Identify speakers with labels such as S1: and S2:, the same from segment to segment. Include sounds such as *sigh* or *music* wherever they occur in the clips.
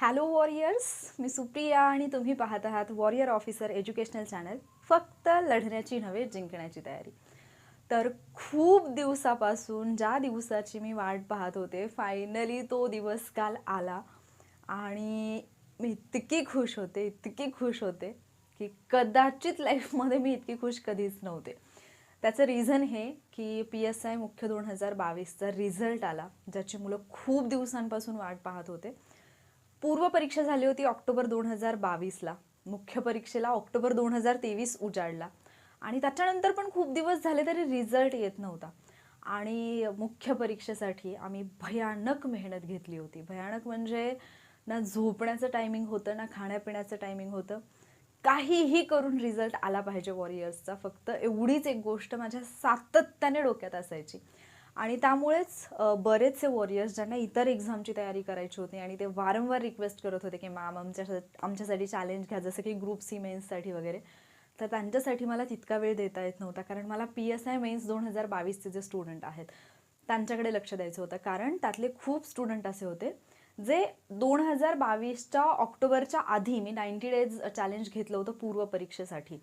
S1: Hello warriors मी सुप्रिया आणि तुम्ही पाहत आहात वॉरियर ऑफिसर एज्युकेशनल चॅनल फक्त लढण्याची नव्हे जिंकण्याची तयारी. तर खूप दिवसापासून ज्या दिवसाची मी वाट पाहत होते फायनली तो दिवस काल आला. आणि मी इतकी खुश होते इतकी खुश होते की कदाचित लाईफमध्ये मी इतकी खुश कधीच नव्हते. त्याचं रिझन हे की पी एस आय मुख्य दोन हजार बावीसचा रिझल्ट आला ज्याची मुलं खूप दिवसांपासून वाट पाहत होते. पूर्व परीक्षा झाली होती ऑक्टोबर दोन हजार बावीसला. मुख्य परीक्षेला ऑक्टोबर दोन हजार तेवीस उजाडला. आणि त्याच्यानंतर पण खूप दिवस झाले तरी रिझल्ट येत नव्हता. आणि मुख्य परीक्षेसाठी आम्ही भयानक मेहनत घेतली होती. भयानक म्हणजे ना झोपण्याचं टायमिंग होतं ना खाण्यापिण्याचं टायमिंग होतं. काहीही करून रिझल्ट आला पाहिजे वॉरियर्सचा फक्त एवढीच एक गोष्ट माझ्या सातत्याने डोक्यात असायची. आणि त्यामुळेच बरेचसे वॉरियर्स ज्यांना इतर एक्झामची तयारी करायची होती आणि ते वारंवार रिक्वेस्ट करत होते की मॅम आमच्या आमच्यासाठी चॅलेंज घ्या जसं की ग्रुप सी मेन्ससाठी वगैरे. तर त्यांच्यासाठी मला तितका वेळ देता येत नव्हता कारण मला पी एस आय मेन्स दोन हजार बावीसचे जे स्टुडंट आहेत त्यांच्याकडे लक्ष द्यायचं होतं. कारण त्यातले खूप स्टुडंट असे होते जे दोन हजार बावीसच्या ऑक्टोबरच्या आधी मी नाईन्टी डेज चॅलेंज घेतलं होतं पूर्व परीक्षेसाठी.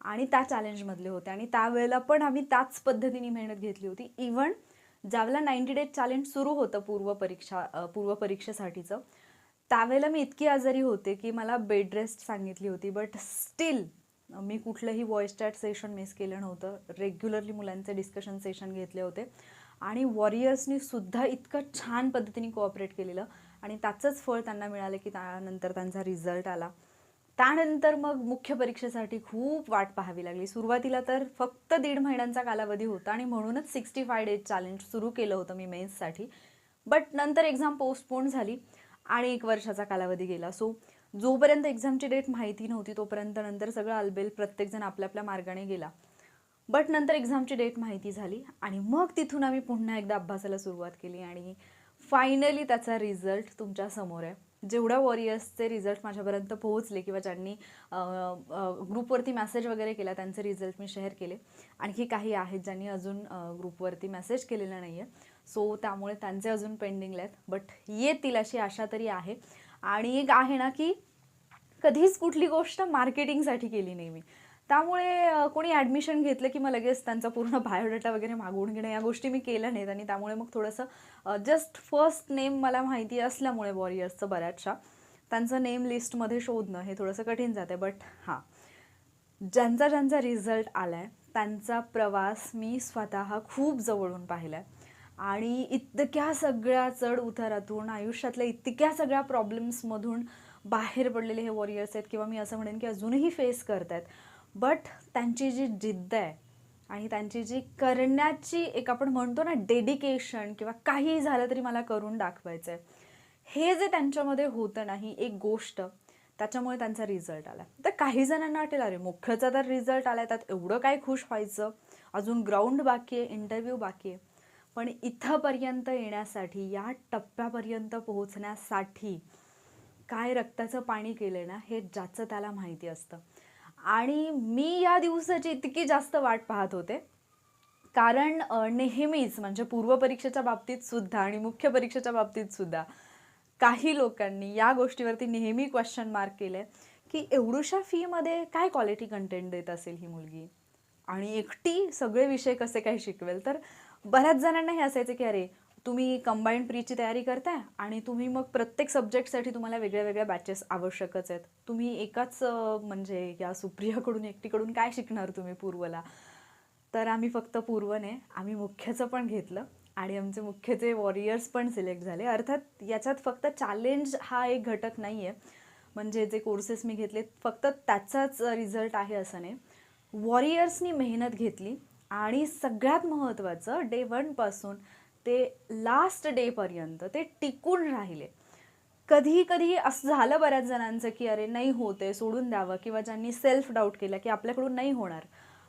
S1: आणि त्या चॅलेंजमधले होते. आणि त्यावेळेला पण आम्ही त्याच पद्धतीने मेहनत घेतली होती. इव्हन ज्यावेळेला नाईन्टी डेज चॅलेंज सुरू होतं पूर्व परीक्षा पूर्व परीक्षेसाठीचं. त्यावेळेला मी इतकी आजारी होते की मला बेड रेस्ट सांगितली होती बट स्टील मी कुठलंही व्हॉइस चॅट सेशन मिस केलं नव्हतं. रेग्युलरली मुलांचे डिस्कशन सेशन घेतले होते. आणि वॉरियर्सनी सुद्धा इतकं छान पद्धतीने कोऑपरेट केलेलं. आणि त्याचंच फळ त्यांना मिळालं की त्यानंतर त्यांचा रिझल्ट आला. त्यानंतर मग मुख्य परीक्षेसाठी खूप वाट पाहावी लागली. सुरुवातीला तर फक्त दीड महिन्यांचा कालावधी होता आणि म्हणूनच सिक्स्टी फाय डेज चॅलेंज सुरू केलं होतं मी मेन्ससाठी. बट नंतर एक्झाम पोस्टपोन झाली आणि एक वर्षाचा कालावधी गेला. सो जोपर्यंत एक्झामची डेट माहिती नव्हती तोपर्यंत नंतर सगळं अलबेल प्रत्येकजण आपल्या आपल्या मार्गाने गेला. बट नंतर एक्झामची डेट माहिती झाली आणि मग तिथून आम्ही पुन्हा एकदा अभ्यासाला सुरुवात केली आणि फायनली त्याचा रिझल्ट तुमच्यासमोर आहे. जेवढ्या वॉरियर्सचे रिझल्ट माझ्यापर्यंत पोहोचले किंवा ज्यांनी ग्रुपवरती मेसेज वगैरे केला त्यांचे रिझल्ट मी शेअर केले. आणखी काही आहेत ज्यांनी अजून ग्रुपवरती मेसेज केलेला नाही आहे सो त्यामुळे त्यांचे अजून पेंडिंग आहेत. बट येतील अशी आशा तरी आहे. आणि एक आहे ना की कधीच कुठली गोष्ट मार्केटिंगसाठी केली नाही मी. त्यामुळे कोणी ॲडमिशन घेतलं की मग लगेच त्यांचा पूर्ण बायोडाटा वगैरे मागवून घेणं या गोष्टी मी केल्या नाहीत. आणि त्यामुळे मग थोडंसं जस्ट फर्स्ट नेम मला माहिती असल्यामुळे वॉरियर्सचं बऱ्याचशा. त्यांचं नेम लिस्टमध्ये शोधणं हे थोडंसं कठीण जाते बट हां. ज्यांचा ज्यांचा रिझल्ट आला आहे त्यांचा प्रवास मी स्वतः खूप जवळून पाहिला आहे आणि इतक्या सगळ्या चढ उतारातून आयुष्यातल्या इतक्या सगळ्या प्रॉब्लेम्समधून बाहेर पडलेले हे वॉरियर्स आहेत. किंवा मी असं म्हणेन की अजूनही फेस करत आहेत बट त्यांची जी जिद्द आहे आणि त्यांची जी करण्याची एक आपण म्हणतो ना डेडिकेशन किंवा काहीही झालं तरी मला करून दाखवायचं आहे हे जे त्यांच्यामध्ये होतं नाही एक गोष्ट त्याच्यामुळे त्यांचा रिझल्ट आला. तर काही जणांना वाटेल अरे मुख्यचा तर रिझल्ट आला त्यात एवढं काय खुश व्हायचं? अजून ग्राउंड बाकी आहे इंटरव्ह्यू बाकी आहे. पण इथंपर्यंत येण्यासाठी या टप्प्यापर्यंत पोहोचण्यासाठी काय रक्ताचं पाणी केलं ना हे ज्याचं त्याला माहिती असतं. आणि मी या दिवसाची इतकी जास्त वाट पाहत होते. कारण नेहमीच म्हणजे पूर्व परीक्षेच्या बाबतीत सुद्धा आणि मुख्य परीक्षेच्या बाबतीत सुद्धा काही लोकांनी या गोष्टीवरती नेहमी क्वेश्चन मार्क केले की एवढूशा फीमध्ये काय क्वालिटी कंटेंट देत असेल ही मुलगी? आणि एकटी सगळे विषय कसे काही शिकवेल? तर बऱ्याच जणांना हे असायचं की अरे तुम्ही कंबाईंड प्रीची तयारी करताय आणि तुम्ही मग प्रत्येक सब्जेक्टसाठी तुम्हाला वेगळ्या वेगळ्या बॅचेस आवश्यकच आहेत. तुम्ही एकाच म्हणजे या सुप्रियाकडून एकटीकडून काय शिकणार तुम्ही पूर्वला? तर आम्ही फक्त पूर्वने आम्ही मुख्यचं पण घेतलं आणि आमचे मुख्यचे वॉरियर्स पण सिलेक्ट झाले. अर्थात याच्यात फक्त चॅलेंज हा एक घटक नाही आहे म्हणजे जे कोर्सेस मी घेतले फक्त त्याचाच रिझल्ट आहे असं नाही. वॉरियर्सनी मेहनत घेतली आणि सगळ्यात महत्त्वाचं डे वनपासून ते लास्ट डेपर्यंत ते टिकून राहिले. कधी कधी असं झालं बऱ्याच जणांचं की अरे नाही होते सोडून द्यावं किंवा ज्यांनी सेल्फ डाऊट केला की आपल्याकडून नाही होणार.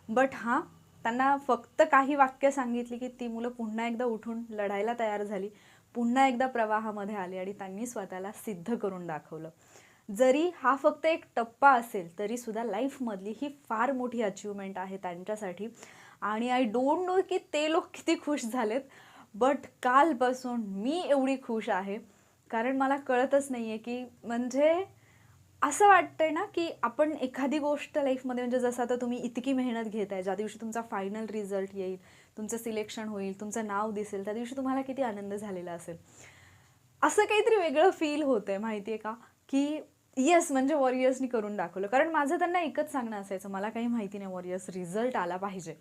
S1: बट हां त्यांना फक्त काही वाक्य सांगितली की ती मुलं पुन्हा एकदा उठून लढायला तयार झाली पुन्हा एकदा प्रवाहामध्ये आली आणि त्यांनी स्वतःला सिद्ध करून दाखवलं. जरी हा फक्त एक टप्पा असेल तरी सुद्धा लाईफमधली ही फार मोठी अचिव्हमेंट आहे त्यांच्यासाठी. आणि आय डोंट नो की ते लोक किती खुश झालेत बट कालपासून मी एवढी खुश आहे. कारण मला कळतच नाही आहे की म्हणजे असं वाटतंय ना की आपण एखादी गोष्ट लाईफमध्ये म्हणजे जसं आता तुम्ही इतकी मेहनत घेत आहे ज्या दिवशी तुमचा फायनल रिझल्ट येईल तुमचं सिलेक्शन होईल तुमचं नाव दिसेल त्या दिवशी तुम्हाला किती आनंद झालेला असेल. असं काहीतरी वेगळं फील होतं आहे माहिती आहे का? की येस म्हणजे वॉरियर्सनी करून दाखवलं. कारण माझं त्यांना एकच सांगणं असायचं मला काही माहिती नाही वॉरियर्स रिझल्ट आला पाहिजे.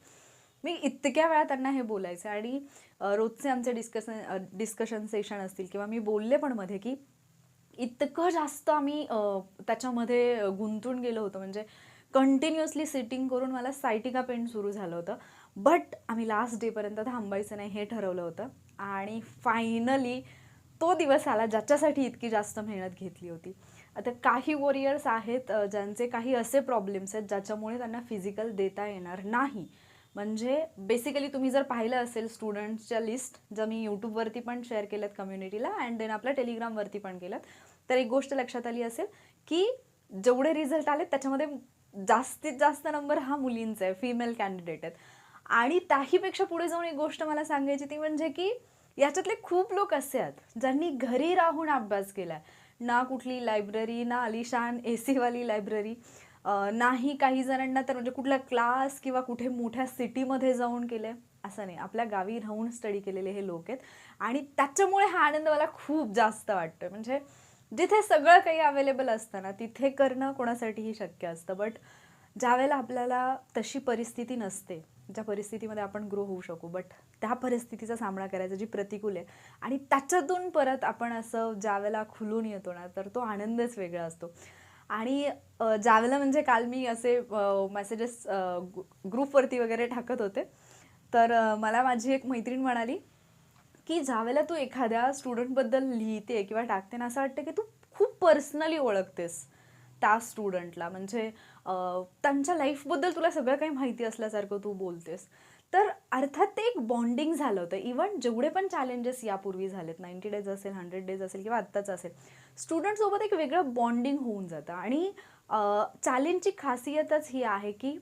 S1: मी इतक्या वेळा त्यांना हे बोलायचं आणि रोजचे आमचे डिस्कशन डिस्कशन सेशन असतील किंवा मी बोलले पण मध्ये की इतकं जास्त आम्ही त्याच्यामध्ये गुंतून गेलो होतो. म्हणजे कंटिन्युअसली सिटिंग करून मला सायटिका पेंट सुरू झालं होतं. बट आम्ही लास्ट डेपर्यंत थांबायचं नाही हे ठरवलं होतं. आणि फायनली तो दिवस आला ज्याच्यासाठी इतकी जास्त मेहनत घेतली होती. आता काही वॉरियर्स आहेत ज्यांचे काही असे प्रॉब्लेम्स आहेत ज्याच्यामुळे त्यांना फिजिकल देता येणार नाही. म्हणजे बेसिकली तुम्ही जर पाहिलं असेल स्टुडंट्सच्या लिस्ट ज्या मी यूट्यूबवरती पण शेअर केल्यात कम्युनिटीला अँड देन आपल्या टेलिग्रामवरती पण केल्यात तर एक गोष्ट लक्षात आली असेल की जेवढे रिझल्ट आले त्याच्यामध्ये जास्तीत जास्त नंबर हा मुलींचा आहे फिमेल कॅन्डिडेट आहेत. आणि त्याहीपेक्षा पुढे जाऊन एक गोष्ट मला सांगायची ती म्हणजे की याच्यातले खूप लोक असे आहेत ज्यांनी घरी राहून अभ्यास केला ना कुठली लायब्ररी ना आलिशान ए सीवाली लायब्ररी नाही काही जणांना तर म्हणजे कुठला क्लास किंवा कुठे मोठ्या सिटीमध्ये जाऊन केलं आहे असं नाही. आपल्या गावी राहून स्टडी केलेले हे लोक आहेत. आणि त्याच्यामुळे हा आनंद मला खूप जास्त वाटतो म्हणजे जिथे सगळं काही अवेलेबल असतं ना तिथे करणं कोणासाठीही शक्य असतं. बट ज्यावेळेला आपल्याला तशी परिस्थिती नसते ज्या परिस्थितीमध्ये आपण ग्रो होऊ शकू बट त्या परिस्थितीचा सामना करायचा जी प्रतिकूल आहे. आणि त्याच्यातून परत आपण असं ज्यावेळेला खुलून येतो ना तर तो आनंदच वेगळा असतो. आणि अ, ज्यावेळेला म्हणजे काल मी असे मेसेजेस ग्रुपवरती वगैरे टाकत होते तर मला माझी एक मैत्रीण म्हणाली की ज्यावेळेला तू एखाद्या स्टुडंटबद्दल लिहिते किंवा टाकते ना असं वाटतं की तू खूप पर्सनली ओळखतेस त्या स्टुडंटला म्हणजे त्यांच्या लाईफबद्दल तुला सगळं काही माहिती असल्यासारखं तू बोलतेस. तर अर्थात ते एक बॉन्डिंग झालं होतं. इवन जेवढे पण चॅलेंजेस यापूर्वी झालेत नाईन्टी डेज असेल हंड्रेड डेज असेल किंवा आत्ताच असेल स्टुडंटसोबत एक वेगळं बॉन्डिंग होऊन जातं. आणि चॅलेंजची खासियतच ही आहे की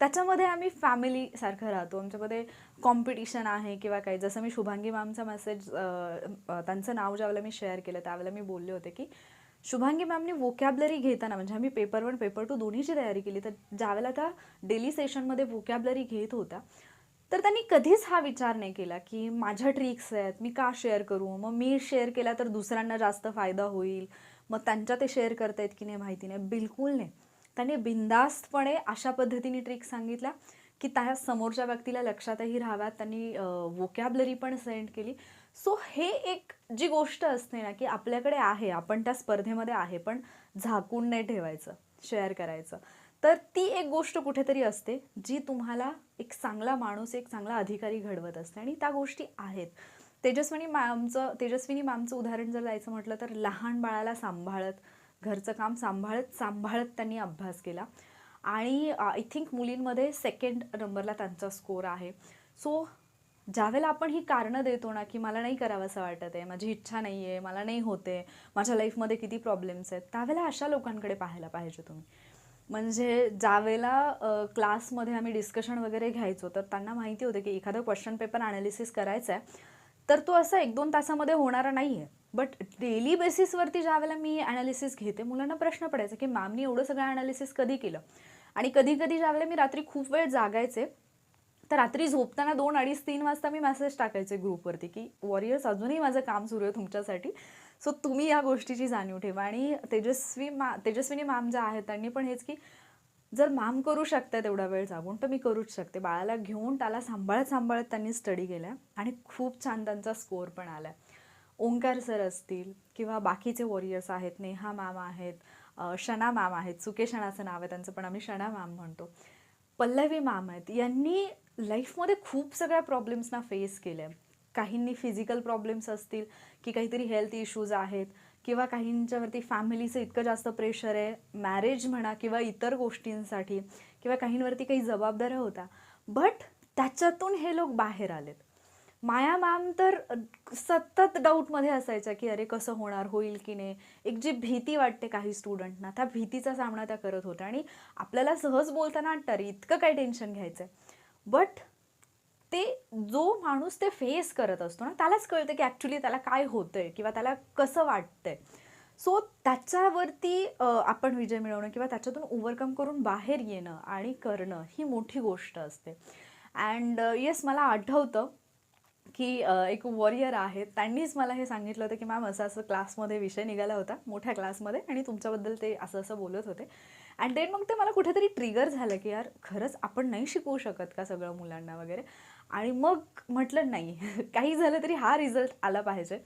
S1: त्याच्यामध्ये आम्ही फॅमिलीसारखं राहतो. आमच्यामध्ये कॉम्पिटिशन आहे किंवा काही. जसं मी शुभांगी मॅमचा मेसेज त्यांचं नाव ज्यावेळेला मी शेअर केलं त्यावेळेला मी बोलले होते की शुभांगी मॅमने वोकॅबलरी घेताना म्हणजे आम्ही पेपर वन पेपर टू दोन्हीची तयारी केली. तर ज्यावेळेला त्या डेली सेशनमध्ये वोकॅबलरी घेत होत्या तर त्यांनी कधीच हा विचार नाही केला की माझ्या ट्रिक्स आहेत मी का शेअर करू? मग मी शेअर केला तर दुसऱ्यांना जास्त फायदा होईल. मग त्यांच्या ते शेअर करतायत की नाही माहिती नाही. बिलकुल नाही. त्यांनी बिंदास्तपणे अशा पद्धतीने ट्रिक सांगितल्या की त्या समोरच्या व्यक्तीला लक्षातही राहाव्यात. त्यांनी वोकॅबलरी पण सेंड केली. सो हे एक जी गोष्ट असते ना की आपल्याकडे आहे. आपण त्या स्पर्धेमध्ये आहे पण झाकून नाही ठेवायचं शेअर करायचं. तर ती एक गोष्ट कुठेतरी असते जी तुम्हाला एक चांगला माणूस एक चांगला अधिकारी घडवत असते आणि त्या गोष्टी आहेत. तेजस्विनी मॅमचं तेजस्विनी मॅमचं उदाहरण जर द्यायचं म्हटलं तर लहान बाळाला सांभाळत घरचं काम सांभाळत सांभाळत त्यांनी अभ्यास केला. आणि आय थिंक मुलींमध्ये सेकंड नंबरला त्यांचा स्कोर आहे. सो ज्यावेळेला आपण ही कारणं देतो ना की मला नाही करावं असं वाटत आहे माझी इच्छा नाही आहे मला नाही होते माझ्या लाईफमध्ये किती प्रॉब्लेम्स आहेत त्यावेळेला अशा लोकांकडे पाहायला पाहिजे तुम्ही. म्हणजे ज्यावेळेला क्लासमध्ये आम्ही डिस्कशन वगैरे घ्यायचो तर त्यांना माहिती होतं की एखादं क्वेश्चन पेपर ॲनालिसिस करायचा आहे तर तो असा एक दोन तासामध्ये होणारा नाही आहे बट डेली बेसिसवरती ज्यावेळेला मी ॲनालिसिस घेते मुलांना प्रश्न पडायचा की मॅमनी एवढं सगळं ॲनालिसिस कधी केलं? आणि कधी कधी ज्यावेळेला मी रात्री खूप वेळ जागायचे तर रात्री झोपताना दोन अडीच तीन वाजता मी मेसेज टाकायचे ग्रुपवरती की वॉरियर्स अजूनही माझं काम सुरू आहे तुमच्यासाठी. सो तुम्ही या गोष्टीची जाणीव ठेवा. आणि तेजस्वी मा तेजस्विनी मॅम ज्या आहेत त्यांनी पण हेच की जर मॅम करू शकतात तेवढा वेळ जागून तर मी करूच शकते. बाळाला घेऊन त्याला सांभाळत सांभाळत त्यांनी स्टडी केला आणि खूप छान त्यांचा स्कोअर पण आला. ओंकार सर असतील किंवा बाकीचे वॉरियर्स आहेत नेहा मॅम आहेत शना मॅम आहेत सुके शणाचं नाव आहे त्यांचं पण आम्ही शना मॅम म्हणतो. पल्लवी मॅम आहेत यांनी लाईफमध्ये खूप सगळ्या प्रॉब्लेम्सना फेस केल्या. काहींनी फिजिकल प्रॉब्लेम्स असतील की काहीतरी हेल्थ इश्यूज आहेत किंवा काहींच्यावरती फॅमिलीचं इतकं जास्त प्रेशर आहे मॅरेज म्हणा किंवा इतर गोष्टींसाठी किंवा काहींवरती काही जबाबदाऱ्या होत्या बट त्याच्यातून हे लोक बाहेर आलेत. माया मॅम तर सतत डाऊटमध्ये असायच्या की अरे कसं होणार होईल की नाही? एक जी भीती वाटते काही स्टुडंटना त्या भीतीचा सामना त्या करत होत्या. आणि आपल्याला सहज बोलताना वाटतं अरे इतकं काय टेन्शन घ्यायचं आहे बट ते जो माणूस ते फेस करत असतो ना त्यालाच कळतं की ॲक्च्युली त्याला काय होतंय किंवा त्याला कसं वाटतंय. सो त्याच्यावरती आपण विजय मिळवणं किंवा त्याच्यातून ओव्हरकम करून बाहेर येणं आणि करणं ही मोठी गोष्ट असते. अँड येस मला आठवतं की एक वॉरियर आहेत. त्यांनीच मला हे सांगितलं होतं की मॅम असं असं क्लासमध्ये विषय निघाला होता मोठ्या क्लासमध्ये आणि तुमच्याबद्दल ते असं असं बोलत होते. अँड देन मग ते मला कुठेतरी ट्रिगर झालं की यार खरंच आपण नाही शिकवू शकत का सगळं मुलांना वगैरे? आणि मग म्हटलं नाही. *laughs* काही झालं तरी हा रिझल्ट आला पाहिजे.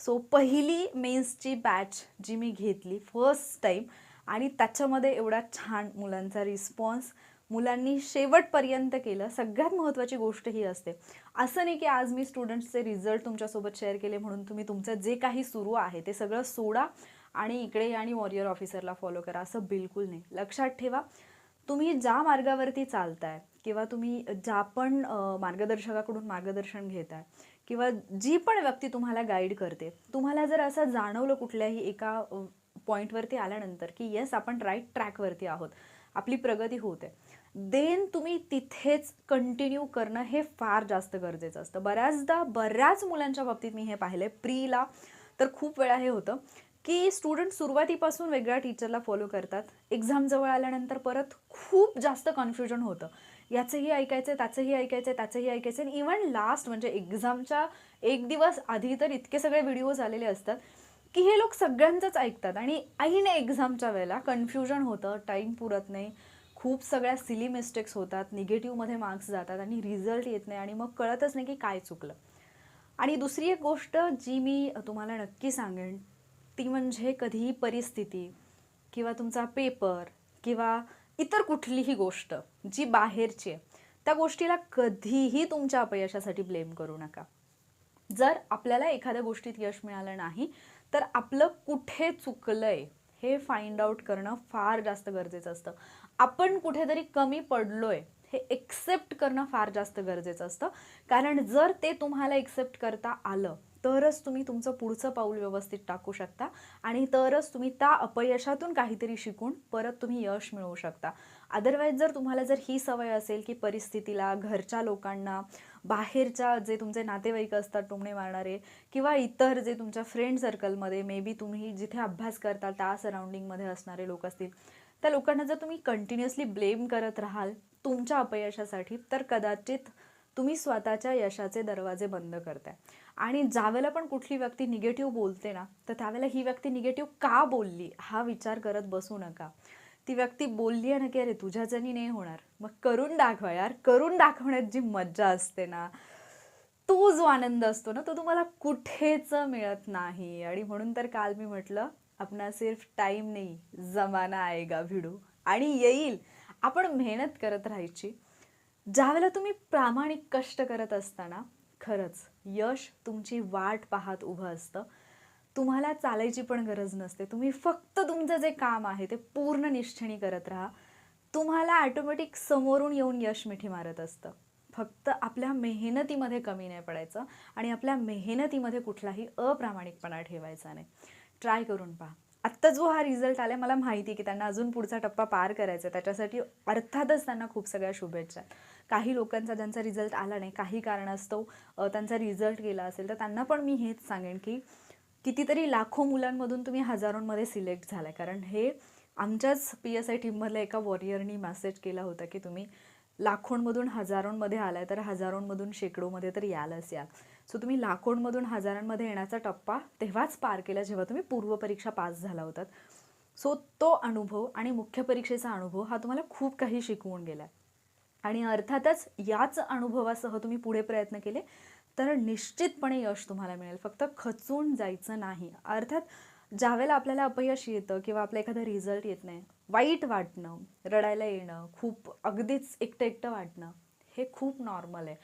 S1: सो पहिली मेन्सची बॅच जी मी घेतली फर्स्ट टाईम आणि त्याच्यामध्ये एवढा छान मुलांचा रिस्पॉन्स मुलांनी शेवटपर्यंत केलं. सगळ्यात महत्त्वाची गोष्ट ही असते. असं नाही की आज मी स्टुडंट्सचे रिझल्ट तुमच्यासोबत शेअर केले म्हणून तुम्ही तुमचं जे काही सुरू आहे ते सगळं सोडा आणि इकडे आणि वॉरियर ऑफिसरला फॉलो करा. असं बिलकुल नाही. लक्षात ठेवा. तुम्ही ज्या मार्गावरती चालताय किंवा तुम्ही ज्या पण मार्गदर्शकाकडून मार्गदर्शन घेताय किंवा जी पण व्यक्ती तुम्हाला गाईड करते तुम्हाला जर असं जाणवलं कुठल्याही एका पॉईंटवरती आल्यानंतर की येस आपण राईट ट्रॅकवरती आहोत आपली प्रगती होते देन तुम्ही तिथेच कंटिन्यू करणं हे फार जास्त गरजेचं असतं. बऱ्याचदा बऱ्याच मुलांच्या बाबतीत मी हे पाहिले. प्रीला तर खूप वेळा हे होतं की स्टुडंट सुरुवातीपासून वेगळ्या टीचरला फॉलो करतात. एक्झाम जवळ आल्यानंतर परत खूप जास्त कन्फ्युजन होतं. याचंही ऐकायचं आहे त्याचंही ऐकायचं आहे त्याचंही ऐकायचं आणि इवन लास्ट म्हणजे एक्झामच्या एक दिवस आधी तर इतके सगळे व्हिडिओज आलेले असतात की हे लोक सगळ्यांचंच ऐकतात. आणि ऐन एक्झामच्या वेळेला कन्फ्युजन होतं टाईम पुरत नाही. खूप सगळ्या सिली मिस्टेक्स होतात निगेटिव्हमध्ये मार्क्स जातात आणि रिझल्ट येत नाही आणि मग कळतच नाही की काय चुकलं. आणि दुसरी एक गोष्ट जी मी तुम्हाला नक्की सांगेन ती म्हणजे कधीही परिस्थिती किंवा तुमचा पेपर किंवा इतर कुठलीही गोष्ट जी बाहेरची आहे त्या गोष्टीला कधीही तुमच्या अपयशासाठी ब्लेम करू नका. जर आपल्याला एखाद्या गोष्टीत यश मिळालं नाही तर आपलं कुठे चुकलंय हे फाइंड आउट करणं फार जास्त गरजेचं असतं. आपण कुठेतरी कमी पडलोय हे एक्सेप्ट करणं फार जास्त गरजेचं असतं. कारण जर ते तुम्हाला एक्सेप्ट करता आलं तरच तुम्ही तुमचं पुढचं पाऊल व्यवस्थित टाकू शकता आणि तरच तुम्ही त्या अपयशातून काहीतरी शिकून परत तुम्ही यश मिळवू शकता. अदरवाईज जर तुम्हाला जर ही सवय असेल की परिस्थितीला घरच्या लोकांना बाहेरच्या जे तुमचे नातेवाईक असतात टोमणे मारणारे किंवा इतर जे तुमच्या फ्रेंड सर्कलमध्ये मे बी तुम्ही जिथे अभ्यास करता त्या सराउंडिंगमध्ये असणारे लोक असतील त्या लोकांना जर तुम्ही कंटिन्युअसली ब्लेम करत राहाल तुमच्या अपयशासाठी तर कदाचित तुम्ही स्वतःच्या यशाचे दरवाजे बंद करताय. आणि ज्यावेळेला पण कुठली व्यक्ती निगेटिव्ह बोलते ना तर त्यावेळेला ही व्यक्ती निगेटिव्ह का बोलली हा विचार करत बसू नका. ती व्यक्ती बोलली आहे ना की अरे तुझ्याच्यानी नाही होणार. मग करून दाखवा यार. करून दाखवण्यात जी मज्जा असते ना तो जो आनंद असतो ना तो तुम्हाला कुठेच मिळत नाही. आणि म्हणून तर काल मी म्हटलं आपणा सिर्फ टाईम नाही जमाना आएगा भिडू. आणि येईल. आपण मेहनत करत राहायची. ज्यावेळेला तुम्ही प्रामाणिक कष्ट करत असताना खरंच यश तुमची वाट पाहत उभं असतं. तुम्हाला चालायची पण गरज नसते. तुम्ही फक्त तुमचं जे काम आहे ते पूर्ण निष्ठेने करत राहा. तुम्हाला ॲटोमॅटिक समोरून येऊन यश मिठी मारत असतं. फक्त आपल्या मेहनतीमध्ये कमी नाही पडायचं आणि आपल्या मेहनतीमध्ये कुठलाही अप्रामाणिकपणा ठेवायचा नाही. ट्राय करून पहा. आत्ता जो हा रिझल्ट आला मला माहिती आहे की त्यांना अजून पुढचा टप्पा पार करायचा आहे. त्याच्यासाठी अर्थातच त्यांना खूप सगळ्या शुभेच्छा काही लोकांचा ज्यांचा रिझल्ट आला नाही काही कारणास्तव त्यांचा रिझल्ट गेला असेल तर त्यांना पण मी हेच सांगेन की कितीतरी लाखो मुलांमधून तुम्ही हजारोंमध्ये सिलेक्ट झालाय. कारण हे आमच्याच पी एस आय टीममधल्या एका वॉरियरनी मेसेज केला होता की तुम्ही लाखोंमधून हजारोंमध्ये आलाय तर हजारोंमधून शेकडोमध्ये तर यालच याल सो तुम्ही लाखोंमधून हजारांमध्ये येण्याचा टप्पा तेव्हाच पार केला जेव्हा तुम्ही पूर्वपरीक्षा पास झाला होतात. सो तो अनुभव आणि मुख्य परीक्षेचा अनुभव हा तुम्हाला खूप काही शिकवून गेला आणि अर्थातच याच अनुभवासह तुम्ही पुढे प्रयत्न केले तर निश्चितपणे यश तुम्हाला मिळेल. फक्त खचून जायचं नाही. अर्थात ज्यावेळेला आपल्याला अपयश येतं किंवा आपला एखादा रिझल्ट येत नाही वाईट वाटणं रडायला येणं खूप अगदीच एकटं एकटं वाटणं हे खूप नॉर्मल आहे.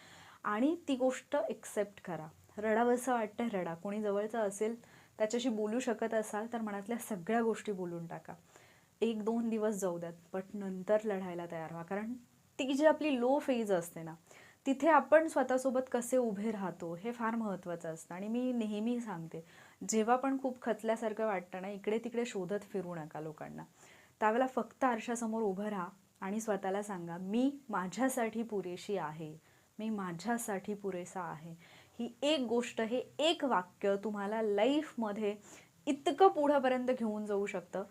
S1: आणि ती गोष्ट एक्सेप्ट करा. रडावंसं वाटतं रडा. कोणी जवळचं असेल त्याच्याशी बोलू शकत असाल तर मनातल्या सगळ्या गोष्टी बोलून टाका. एक दोन दिवस जाऊ द्यात बट नंतर लढायला तयार व्हा. कारण ती जी आपली लो फेज असते ना तिथे आपण स्वतःसोबत कसे उभे राहतो हे फार महत्त्वाचं असतं. आणि मी नेहमी सांगते जेव्हा पण खूप खचल्यासारखं वाटतं ना इकडे तिकडे शोधत फिरू नका लोकांना. त्यावेळेला फक्त आरशासमोर उभं राहा आणि स्वतःला सांगा मी माझ्यासाठी पुरेशी आहे. मी माझ्यासाठी पुरेसा आहे. ही एक गोष्ट हे एक वाक्य तुम्हाला लाईफमध्ये इतकं पुढंपर्यंत घेऊन जाऊ शकतं.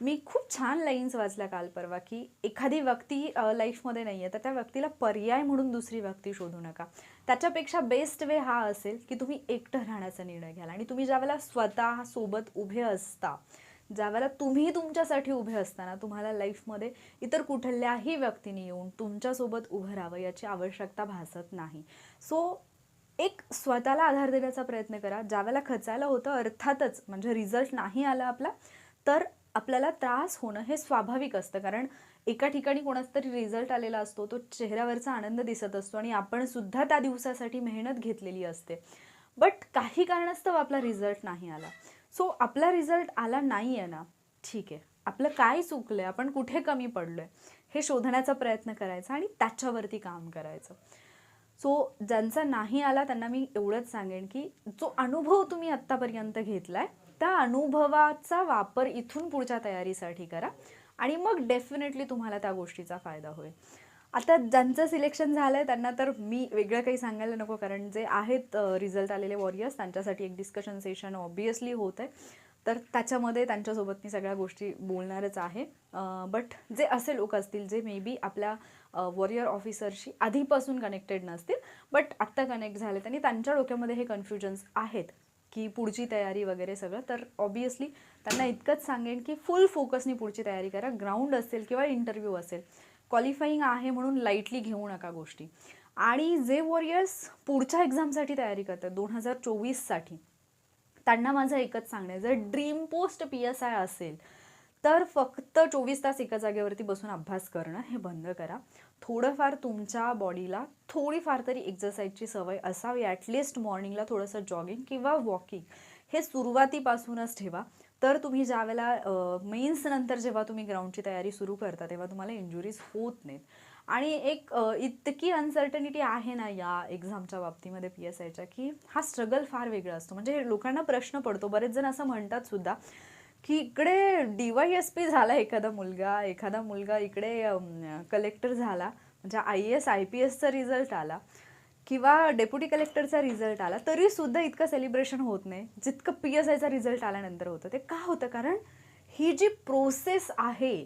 S1: मी खूप छान लाईन्स वाचल्या काल परवा की एखादी व्यक्ती लाईफमध्ये नाही आहे तर त्या व्यक्तीला पर्याय म्हणून दुसरी व्यक्ती शोधू नका. त्याच्यापेक्षा बेस्ट वे हा असेल की तुम्ही एकटं राहण्याचा निर्णय घ्याल. आणि तुम्ही ज्यावेळेला स्वतः सोबत उभे असता ज्यावेळेला तुम्ही तुमच्यासाठी उभे असताना तुम्हाला लाईफमध्ये इतर कुठल्याही व्यक्तीने येऊन तुमच्यासोबत उभं राहावं याची आवश्यकता भासत नाही. सो एक स्वतःला आधार देण्याचा प्रयत्न करा. ज्यावेळेला खचायला होतं अर्थातच म्हणजे रिझल्ट नाही आला आपला तर आपल्याला त्रास होणं हे स्वाभाविक असतं. कारण एका ठिकाणी कोणाचा तरी रिझल्ट आलेला असतो तो चेहऱ्यावरचा आनंद दिसत असतो आणि आपण सुद्धा त्या दिवसासाठी मेहनत घेतलेली असते. बट काही कारणास्तव आपला रिझल्ट नाही आला. सो आपला रिझल्ट आला नाही आहे ना. ठीक. आहे आपलं काय चुकलं आहे आपण कुठे कमी पडलो आहे हे शोधण्याचा प्रयत्न करायचा आणि त्याच्यावरती काम करायचं. सो ज्यांचा नाही आला त्यांना मी एवढंच सांगेन की जो अनुभव तुम्ही आत्तापर्यंत घेतलाय त्या अनुभवाचा वापर इथून पुढच्या तयारीसाठी करा आणि मग डेफिनेटली तुम्हाला त्या गोष्टीचा फायदा होईल. आता ज्यांचं सिलेक्शन झालं आहे त्यांना तर मी वेगळं काही सांगायला नको कारण जे आहेत रिझल्ट आलेले वॉरियर्स त्यांच्यासाठी एक डिस्कशन सेशन ऑब्वियसली होत आहे तर त्याच्यामध्ये त्यांच्यासोबत मी सगळ्या गोष्टी बोलणारच आहे. बट जे असे लोक असतील जे मे बी आपल्या वॉरियर ऑफिसरशी आधीपासून कनेक्टेड नसतील बट आत्ता कनेक्ट झालेत आणि त्यांच्या डोक्यामध्ये हे कन्फ्युजन्स आहेत की पुढची तयारी वगैरे सगळं. तर ऑब्वियसली त्यांना इतकंच सांगेन की फुल फोकसनी पुढची तयारी करा. ग्राउंड असेल किंवा इंटरव्ह्यू असेल क्वालिफाईंग आहे म्हणून लाईटली घेऊ नका गोष्टी. आणि जे वॉरियर्स पुढच्या एक्झामसाठी तयारी करतात दोन हजार चोवीससाठी त्यांना माझं एकच सांगणं आहे जर dream post P S I असेल तर फक्त चोवीस तास एका जागेवरती बसून अभ्यास करणं हे बंद करा. थोडंफार तुमच्या बॉडीला थोडीफार तरी एक्झरसाईजची सवय असावी ॲटलिस्ट मॉर्निंगला थोडंसं जॉगिंग किंवा वॉकिंग हे सुरुवातीपासूनच ठेवा. तर तुम्ही ज्या वेळेला मेन्स नंतर जेव्हा तुम्ही ग्राउंडची तयारी सुरू करता तेव्हा तुम्हाला इंजुरीज होत नाहीत. आणि एक इतकी अनसर्टनिटी आहे ना या एक्झामच्या बाबतीमध्ये पी एस आयच्या की हा स्ट्रगल फार वेगळा असतो. म्हणजे लोकांना प्रश्न पडतो. बरेच जण असं म्हणतात सुद्धा की इकडे डी वाय एस पी झाला एखादा मुलगा एखादा मुलगा इकडे कलेक्टर झाला म्हणजे आय एस आय पी एसचा रिझल्ट आला. किंवा डेप्युटी कलेक्टरचा रिझल्ट आला तरी सुद्धा इतकं सेलिब्रेशन होत नाही जितकं पी एस आयचा रिझल्ट आल्यानंतर होतं. ते का होतं? कारण ही जी प्रोसेस आहे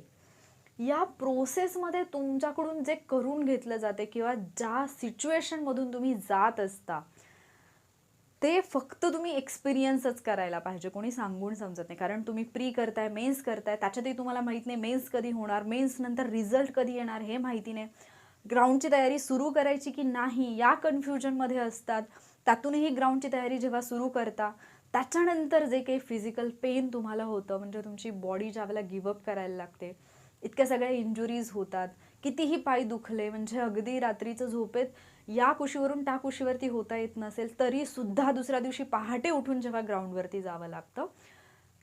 S1: या प्रोसेसमध्ये तुमच्याकडून जे करून घेतलं जाते किंवा ज्या सिच्युएशनमधून तुम्ही जात असता ते फक्त तुम्ही एक्सपिरियन्सच करायला पाहिजे. कोणी सांगून समजत नाही. कारण तुम्ही प्री करताय मेन्स करताय त्याच्यातही तुम्हाला माहीत नाही मेन्स कधी होणार मेन्स नंतर रिझल्ट कधी येणार हे माहिती नाही. ग्राउंडची तयारी सुरू करायची की नाही या कन्फ्युजनमध्ये असतात. त्यातूनही ग्राउंडची तयारी जेव्हा सुरू करता त्याच्यानंतर जे काही फिजिकल पेन तुम्हाला होतं म्हणजे तुमची बॉडी ज्यावेळेला गिवअप करायला लागते इतक्या सगळ्या इंजुरीज होतात. कितीही पाय दुखले म्हणजे अगदी रात्रीचं झोपेत या कुशीवरून त्या कुशीवरती होता येत नसेल तरी सुद्धा दुसऱ्या दिवशी पहाटे उठून जेव्हा ग्राउंडवरती जावं लागतं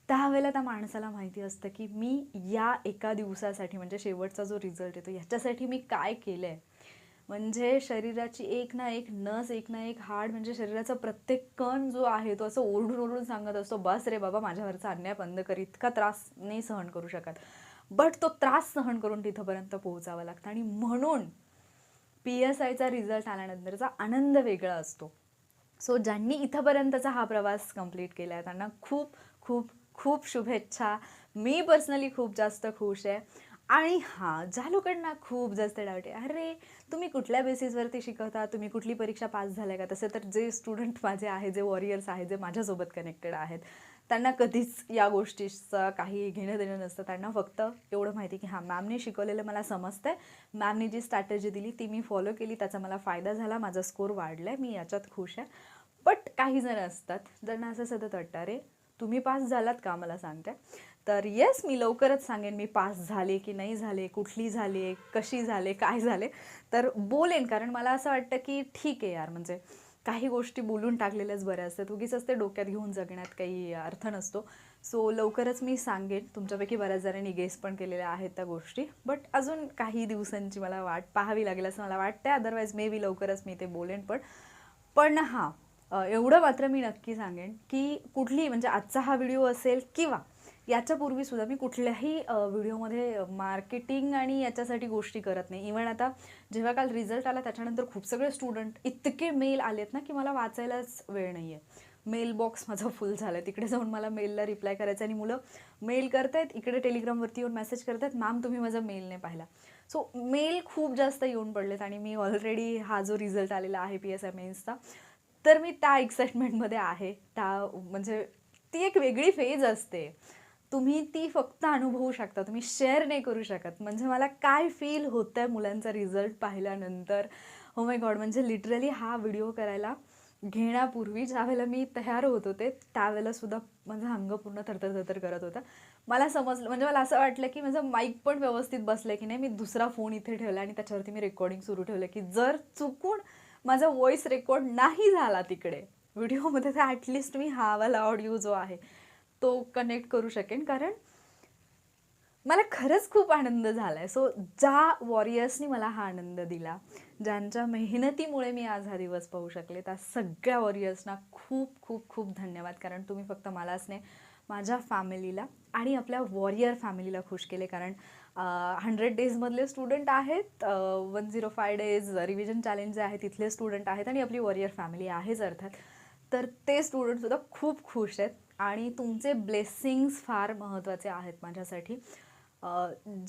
S1: त्यावेळेला त्या माणसाला माहिती असतं की मी या एका दिवसासाठी म्हणजे शेवटचा जो रिझल्ट येतो याच्यासाठी मी काय केलं आहे म्हणजे शरीराची एक ना एक नस एक ना एक हाड म्हणजे शरीराचा प्रत्येक कण जो आहे तो असं ओरडून ओरडून सांगत असतो बस रे बाबा माझ्यावरचा अन्याय बंद कर इतका त्रास नाही सहन करू शकत. बट तो त्रास सहन करून तिथंपर्यंत पोहोचावा लागतं. आणि म्हणून पी एस आयचा रिझल्ट आल्यानंतरचा आनंद वेगळा असतो. सो ज्यांनी इथंपर्यंतचा हा प्रवास कंप्लीट केला आहे त्यांना खूप खूप खूप शुभेच्छा. मी पर्सनली खूप जास्त खुश आहे. आणि हां ज्या लोकांना खूप जास्त डाऊट आहे अरे तुम्ही कुठल्या बेसिसवरती शिकवता? तुम्ही कुठली परीक्षा पास झाल्या का? तसे तर जे स्टुडंट *laughs* माझे आहे जे वॉरियर्स आहेत जे माझ्यासोबत कनेक्टेड आहेत त्यांना कधीच या गोष्टीचं काही घेणं देणं नसतं. त्यांना फक्त एवढं माहिती की हां मॅमने शिकवलेलं मला समजतंय. मॅमने जी स्ट्रॅटजी दिली ती मी फॉलो केली. त्याचा मला फायदा झाला. माझा स्कोर वाढला आहे मी याच्यात खुश आहे. बट काही जण असतात ज्यांना असं सतत वाटतं अरे तुम्ही पास झालात का? मला सांगते. तर येस मी लवकरच सांगेन मी पास झाले की नाही झाले कुठली झाले कशी झाले काय झाले. तर बोलेन कारण मला असं वाटतं की ठीक आहे यार म्हणजे काही गोष्टी बोलून टाकलेल्याच बऱ्या असतात. उगीच असते डोक्यात घेऊन जगण्यात काही अर्थ नसतो. सो लवकरच मी सांगेन. तुमच्यापैकी बऱ्याच जणांनी गेस पण केलेल्या आहेत त्या गोष्टी. बट अजून काही दिवसांची मला वाट पाहावी लागेल असं मला वाटतं अदरवाईज मे बी लवकरच मी ते बोलेन पण. पण हां एवढं मात्र मी नक्की सांगेन की कुठली म्हणजे आजचा हा व्हिडिओ असेल किंवा याच्यापूर्वी सुद्धा मी कुठल्याही व्हिडिओमध्ये मार्केटिंग आणि याच्यासाठी गोष्टी करत नाही. इवन आता जेव्हा काल रिझल्ट आला त्याच्यानंतर खूप सगळे स्टुडंट इतके मेल आलेत ना की मला वाचायलाच वेळ नाही आहे मेल बॉक्स माझा फुल झाला आहे तिकडे जाऊन मला मेलला रिप्लाय करायचा आणि मुलं मेल करतायत इकडे टेलिग्रामवरती येऊन मेसेज करतायत मॅम तुम्ही माझा मेल नाही पाहिला. सो मेल खूप जास्त येऊन पडलेत आणि मी ऑलरेडी हा जो रिझल्ट आलेला आहे पी एस एम एन्सचा तर मी त्या एक्साइटमेंटमध्ये आहे. त्या म्हणजे ती एक वेगळी फेज असते. तुम्ही ती फक्त अनुभवू शकता. तुम्ही शेअर नाही करू शकत. म्हणजे मला काय फील होतं आहे मुलांचा रिझल्ट पाहिल्यानंतर? हो माय गॉड म्हणजे लिटरली हा व्हिडिओ करायला घेण्यापूर्वी ज्यावेळेला मी तयार होत होते त्यावेळेलासुद्धा माझं अंग पूर्ण थरथर थरथर करत होतं. मला समजलं म्हणजे मला असं वाटलं की माझं माईक पण व्यवस्थित बसलं की नाही. मी दुसरा फोन इथे ठेवला आणि त्याच्यावरती मी रेकॉर्डिंग सुरू ठेवलं की जर चुकून माझा व्हॉइस रेकॉर्ड नाही झाला तिकडे. व्हिडिओमध्ये तर ॲटलिस्ट मी हा वाला ऑडिओ जो आहे तो कनेक्ट करू शकेन. कारण मला खरंच खूप आनंद झाला आहे सो ज्या वॉरियर्सनी मला हा आनंद दिला ज्यांच्या मेहनतीमुळे मी आज हा दिवस पाहू शकले त्या सगळ्या वॉरियर्सना खूप खूप खूप धन्यवाद. कारण तुम्ही फक्त मलाच नाही माझ्या फॅमिलीला आणि आपल्या वॉरियर फॅमिलीला खुश केले. कारण हंड्रेड डेजमधले स्टुडंट आहेत. One zero five days revision challenge जे आहे तिथले स्टुडंट आहेत आणि आपली वॉरियर फॅमिली आहेच अर्थात. तर ते स्टुडंटसुद्धा खूप खुश आहेत आणि तुमचे ब्लेसिंग्स फार महत्त्वाचे आहेत माझ्यासाठी.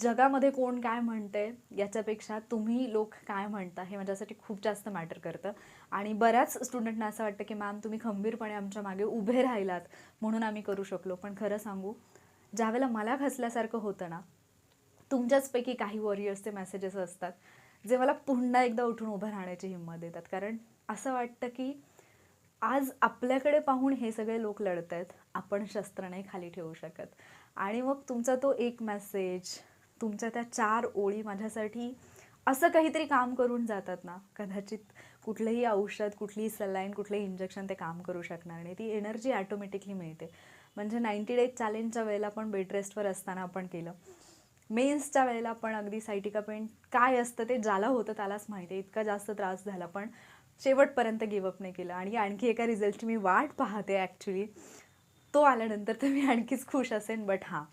S1: जगामध्ये कोण काय म्हणते याच्यापेक्षा तुम्ही लोक काय म्हणता हे माझ्यासाठी खूप जास्त मॅटर करतं. आणि बऱ्याच स्टुडंटना असं वाटतं की मॅम तुम्ही खंबीरपणे आमच्या मागे उभे राहिलात म्हणून आम्ही करू शकलो. पण खरं सांगू ज्यावेळेला मला खसल्यासारखं होतं ना तुमच्याचपैकी काही वॉरियर्सचे मेसेजेस असतात जे मला पुन्हा एकदा उठून उभं राहण्याची हिंमत देतात. कारण असं वाटतं की आज आपल्याकडे पाहून हे सगळे लोक लढत आहेत आपण शस्त्र नाही खाली ठेवू शकत. आणि मग तुमचा तो एक मेसेज तुमच्या त्या चार ओळी माझ्यासाठी असं काहीतरी काम करून जातात ना. कदाचित कुठलंही औषध कुठलीही सलाईन कुठलंही इंजेक्शन ते काम करू शकणार नाही. ती एनर्जी ॲटोमॅटिकली मिळते. म्हणजे नाईन्टी डेज चॅलेंजच्या वेळेला पण बेड रेस्टवर असताना आपण केलं. मेन्सच्या वेळेला पण अगदी सायटिका पेंट काय असतं ते ज्याला होतं त्यालाच माहिती आहे. इतका जास्त त्रास झाला पण शेवटपर्यंत गिवअप नाही केलं. आणि आणखी एका रिझल्टची मी वाट पाहते ॲक्च्युली तो आल्यानंतर तर मी आणखीच खुश असेन बट हां.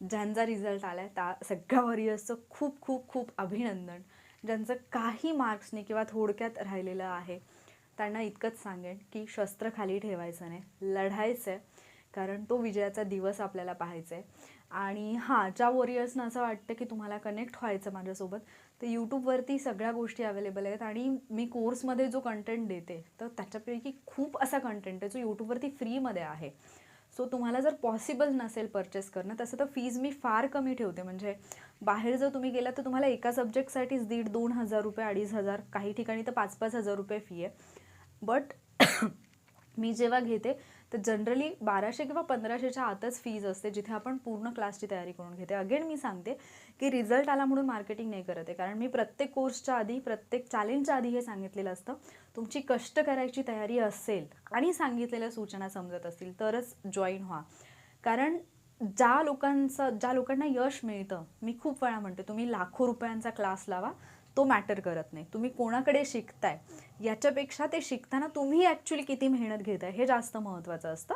S1: ज्यांचा रिझल्ट आला आहे त्या सगळ्या वॉरियर्सचं खूप खूप खूप अभिनंदन. ज्यांचं काही मार्क्सने किंवा थोडक्यात राहिलेलं आहे त्यांना इतकंच सांगेन की शस्त्र खाली ठेवायचं नाही. लढायचं आहे कारण तो विजयाचा दिवस आपल्याला पाहायचा आहे आणि हां ज्या वॉरियर्सना असं वाटतं की तुम्हाला कनेक्ट व्हायचं माझ्यासोबत तर यूट्यूबवरती सगळ्या गोष्टी अवेलेबल आहेत. आणि मी कोर्समध्ये जो कंटेंट देते तर त्याच्यापैकी खूप असा कंटेंट आहे जो यूट्यूबवरती फ्रीमध्ये आहे. सो तुम्हाला जर पॉसिबल नसेल परचेस करणं तसं तर फीज मी फार कमी ठेवते. म्हणजे बाहेर जर तुम्ही गेलात तर तुम्हाला एका सब्जेक्टसाठीच दीड दोन हजार रुपये अडीच हजार काही ठिकाणी तर पाच पाच हजार रुपये फी आहे. बट *coughs* मी जेव्हा घेते तर जनरली बाराशे किंवा पंधराशेच्या आतच फीज असते जिथे आपण पूर्ण क्लासची तयारी करून घेते. अगेन मी सांगते की रिझल्ट आला म्हणून मार्केटिंग नाही करत आहे. कारण मी प्रत्येक कोर्सच्या आधी प्रत्येक चॅलेंजच्या आधी हे सांगितलेलं असतं. तुमची कष्ट करायची तयारी असेल आणि सांगितलेल्या सूचना समजत असतील तरच जॉईन व्हा. कारण ज्या लोकांचं ज्या लोकांना यश मिळतं मी खूप वेळा म्हणते तुम्ही लाखो रुपयांचा क्लास लावा. तो मॅटर करत नाही. तुम्ही कोणाकडे शिकताय याच्यापेक्षा ते शिकताना तुम्ही ॲक्च्युली किती मेहनत घेताय हे जास्त महत्त्वाचं असतं.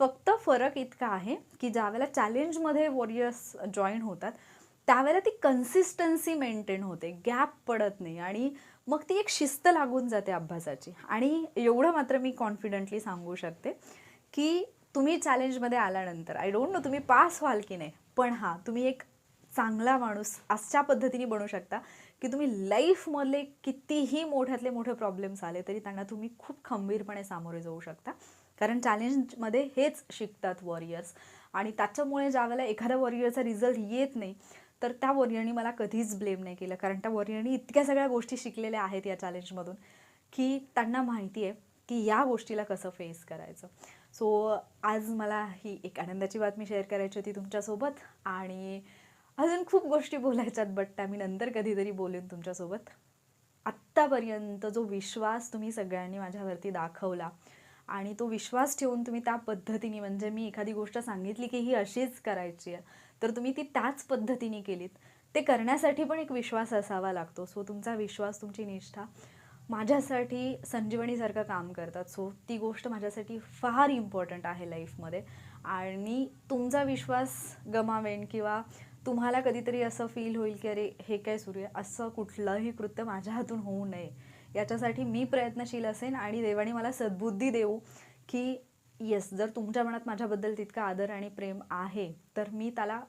S1: फक्त फरक इतका आहे की ज्यावेळेला चॅलेंजमध्ये वॉरियर्स जॉईन होतात त्यावेळेला ती कन्सिस्टन्सी मेंटेन होते. गॅप पडत नाही आणि मग ती एक शिस्त लागून जाते अभ्यासाची. आणि एवढं मात्र मी कॉन्फिडंटली सांगू शकते की तुम्ही चॅलेंजमध्ये आल्यानंतर आय डोंट नो तुम्ही पास व्हाल की नाही पण हां तुम्ही एक चांगला माणूस अशा पद्धतीने बनू शकता की तुम्ही लाईफमधले कितीही मोठ्यातले मोठे प्रॉब्लेम्स आले तरी त्यांना तुम्ही खूप खंबीरपणे सामोरे जाऊ शकता. कारण चॅलेंजमध्ये हेच शिकतात वॉरियर्स आणि त्याच्यामुळे ज्यावेळेला एखाद्या वॉरियरचा रिझल्ट येत नाही तर त्या वॉरियरनी मला कधीच ब्लेम नाही केलं. कारण त्या वॉरियरनी इतक्या सगळ्या गोष्टी शिकलेल्या आहेत या चॅलेंजमधून की त्यांना माहिती आहे की या गोष्टीला कसं फेस करायचं. सो आज मला ही एक आनंदाची बातमी शेअर करायची होती तुमच्यासोबत. आणि अजून खूप गोष्टी बोलायच्यात बट त्या मी नंतर कधीतरी बोलेन तुमच्यासोबत. आत्तापर्यंत जो विश्वास तुम्ही सगळ्यांनी माझ्यावरती दाखवला आणि तो विश्वास ठेवून तुम्ही त्या पद्धतीने म्हणजे मी एखादी गोष्ट सांगितली की ही अशीच करायची आहे तर तुम्ही ती त्याच पद्धतीने केलीत. ते करण्यासाठी पण एक विश्वास असावा लागतो. सो तुमचा विश्वास तुमची निष्ठा माझ्यासाठी संजीवनीसारखं काम करतात. सो ती गोष्ट माझ्यासाठी फार इम्पॉर्टंट आहे लाईफमध्ये आणि तुमचा विश्वास गमावेन किंवा तुम्हाला कधीतरी असं फील होईल की अरे हे काय सुरू आहे? असं कुठलंही कृत्य माझ्या हातून होऊ नये. याच्यासाठी मी प्रयत्नशील असेन आणि देवाने मला सद्बुद्धी देऊ की येस जर तुमच्या मनात माझ्याबद्दल तितका आदर आणि प्रेम आहे तर मी त्याला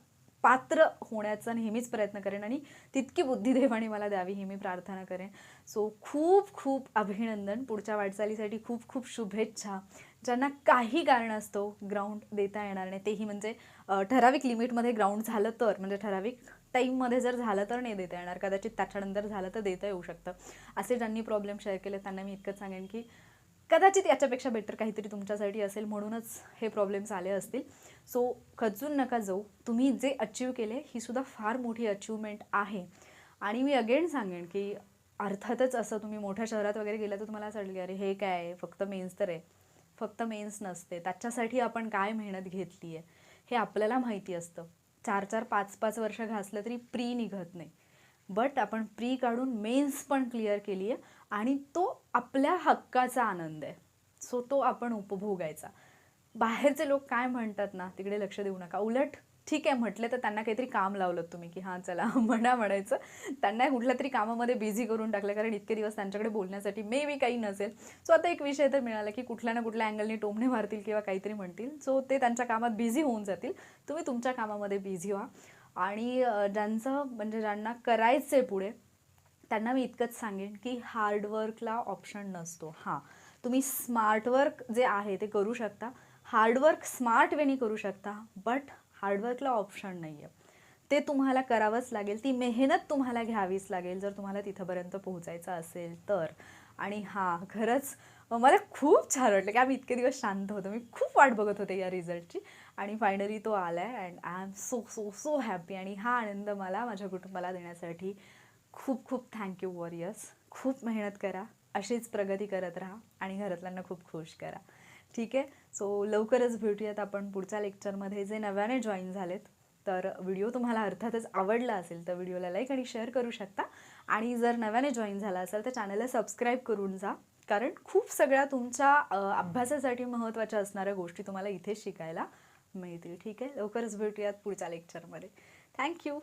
S1: पात्र होण्याचा नेहमीच प्रयत्न करेन आणि तितकी बुद्धी देवाने मला द्यावी ही मी प्रार्थना करेन. सो खूप खूप अभिनंदन पुढच्या वाटचालीसाठी. खूप खूप शुभेच्छा. ज्यांना काही कारण असतो ग्राउंड देता येणार नाही. तेही म्हणजे ठराविक लिमिटमध्ये ग्राउंड झालं तर म्हणजे ठराविक टाईममध्ये जर झालं तर नाही देता येणार. कदाचित त्याच्यानंतर झालं तर देता येऊ शकतं. असे ज्यांनी प्रॉब्लेम शेअर केले त्यांना मी इतकंच सांगेन की कदाचित याच्यापेक्षा बेटर काहीतरी तुमच्यासाठी असेल म्हणूनच हे प्रॉब्लेम्स आले असतील. सो खचून नका जाऊ. तुम्ही जे अचीव केले ही सुद्धा फार मोठी अचिव्हमेंट आहे. आणि मी अगेन सांगेन की अर्थातच असं तुम्ही मोठ्या शहरात वगैरे गेलं तर तुम्हाला असं वाटेल की अरे हे काय आहे? फक्त मेन्स तर आहे. फक्त मेन्स नसते. त्याच्यासाठी आपण काय मेहनत घेतली आहे हे आपल्याला माहिती असतं. चार चार पाच पाच वर्ष घासलं तरी प्री निघत नाही. बट आपण प्री काढून मेन्स पण क्लिअर केली आहे आणि तो आपल्या हक्काचा आनंद आहे. सो तो आपण उपभोगायचा. बाहेरचे लोक काय म्हणतात ना तिकडे लक्ष देऊ नका. उलट ठीक आहे म्हटले तर त्यांना काहीतरी काम लावलं तुम्ही की हां चला *laughs* म्हणा म्हणायचं. त्यांना कुठल्या तरी कामामध्ये बिझी करून टाकलं कारण इतके दिवस त्यांच्याकडे बोलण्यासाठी मे बी काही नसेल. सो आता एक विषय तर मिळाला की कुठल्या ना कुठल्या अँगलने टोमणे मारतील किंवा काहीतरी म्हणतील. सो ते त्यांच्या कामात बिझी होऊन जातील. तुम्ही तुमच्या कामामध्ये बिझी व्हा. आणि ज्यांचं म्हणजे ज्यांना करायचं आहे पुढे त्यांना मी इतकंच सांगेन की हार्डवर्कला ऑप्शन नसतो. हां तुम्ही स्मार्टवर्क जे आहे ते करू शकता. हार्डवर्क स्मार्ट वेनी करू शकता बट हार्डवर्कला ऑप्शन नाही आहे. ते तुम्हाला करावंच लागेल. ती मेहनत तुम्हाला घ्यावीच लागेल. जर तुम्हाला तिथंपर्यंत पोहोचायचं असेल तर. आणि हां खरंच मला खूप छान वाटलं की आम्ही इतके दिवस शांत होतो. मी खूप वाट बघत होते या रिझल्टची. आणि फायनली तो आला आहे and I am so so so happy आणि हा आनंद मला माझ्या कुटुंबाला देण्यासाठी खूप खूप थँक्यू वॉरियर्स खूप मेहनत करा. अशीच प्रगती करत राहा. आणि घरातल्यांना खूप खुश करा. ठीक आहे? सो लवकरच भेटूयात आपण पुढच्या लेक्चरमध्ये जे नव्याने जॉईन झालेत तर व्हिडिओ तुम्हाला अर्थातच आवडला असेल तर व्हिडिओला लाईक आणि शेअर करू शकता. आणि जर नव्याने जॉईन झाला असेल तर चॅनलला सबस्क्राईब करून जा. कारण खूप सगळ्या तुमच्या अभ्यासासाठी महत्त्वाच्या असणाऱ्या गोष्टी तुम्हाला इथे शिकायला मिळतील. ठीक आहे? लवकरच भेटूयात पुढच्या लेक्चरमध्ये थँक्यू